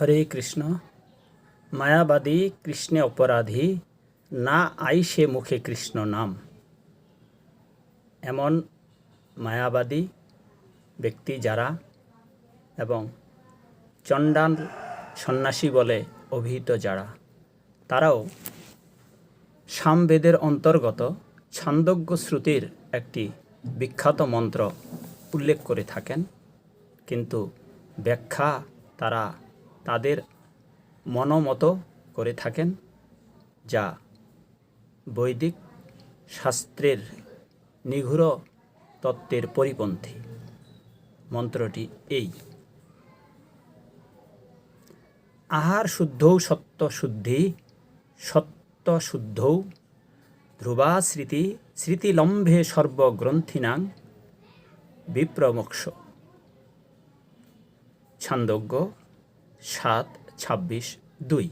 হরে কৃষ্ণ, মায়াবাদী কৃষ্ণে অপরাধী, না আইসে মুখে কৃষ্ণ নাম। এমন মায়াবাদী ব্যক্তি যারা এবং চণ্ডাল সন্ন্যাসী বলে অভিহিত যারা, তারাও সামবেদের অন্তর্গত ছান্দজ্ঞ শ্রুতির একটি বিখ্যাত মন্ত্র উল্লেখ করে থাকেন। কিন্তু ব্যাখ্যা তারা তাদের মনোমতো করে থাকেন, যা বৈদিক শাস্ত্রের নিঘুর তত্ত্বের পরিপন্থী। মন্ত্রটি এই। আহার শুদ্ধৌ সত্য শুদ্ধি সত্য শুদ্ধৌ ধ্রুবা স্মৃতি স্মৃতিলম্ভে সর্বগ্রন্থিনাং বিপ্রমোক্ষ। ছান্দজ্ঞ সাত, ছাব্বিশ, দুই।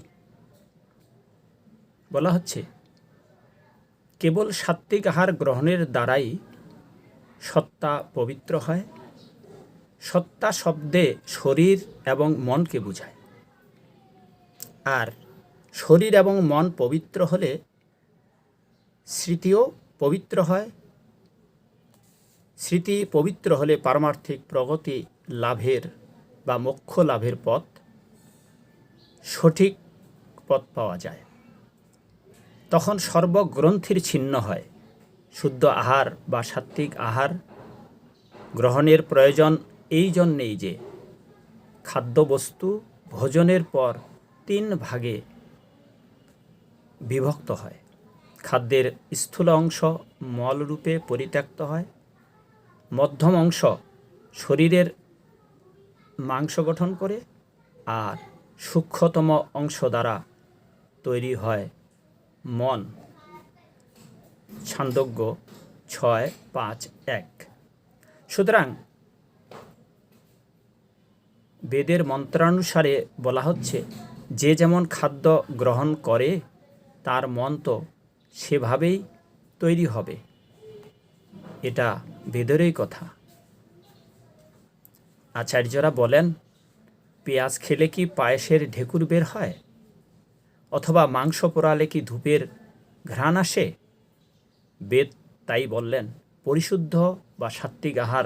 বলা হচ্ছে, কেবল সাত্ত্বিক আহার গ্রহণের দ্বারাই সত্তা পবিত্র হয়। সত্তা শব্দে শরীর এবং মনকে বোঝায়। আর শরীর এবং মন পবিত্র হলে স্মৃতিও পবিত্র হয়। স্মৃতি পবিত্র হলে পারমার্থিক প্রগতি লাভের বা মোক্ষ লাভের পথ সঠিক পথ পাওয়া যায়। তখন সর্বগ্রন্থির ছিন্ন হয়। শুদ্ধ আহার বা সাত্ত্বিক আহার গ্রহণের প্রয়োজন এই জন্যেই যে খাদ্যবস্তু ভোজনের পর তিন ভাগে বিভক্ত হয়। খাদ্যের স্থূল অংশ মলরূপে পরিত্যক্ত হয়। মধ্যম অংশ শরীরের মাংস গঠন করে। আর সূক্ষ্মতম অংশ দ্বারা তৈরি হয়। মন। ছান্দজ্ঞ, ছয়, পাঁচ, এক। সুতরাং বেদের মন্ত্রানুসারে বলা হচ্ছে, যে যেমন খাদ্য গ্রহণ করে, তার মন তো সেভাবেই তৈরি হবে। এটা বেদেরই কথা। আচার্যরা বলেন পেঁয়াজ খেলে কি পায়েসের ঢেকুর বের হয়? অথবা মাংস পোড়ালে কি ধূপের ঘ্রাণ আসে? বেদ তাই বললেন, পরিশুদ্ধ বা সাত্ত্বিক আহার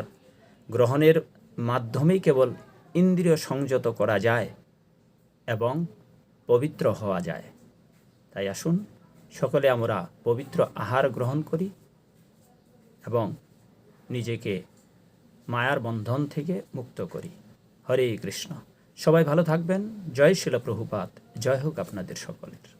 গ্রহণের মাধ্যমেই কেবল ইন্দ্রিয় সংযত করা যায় এবং পবিত্র হওয়া যায়। তাই আসুন, সকলে আমরা পবিত্র আহার গ্রহণ করি এবং নিজেকে মায়ার বন্ধন থেকে মুক্ত করি। হরে কৃষ্ণ। সবাই ভালো থাকবেন। জয় শিলা প্রভুপাত। জয় হোক আপনাদের সকলের।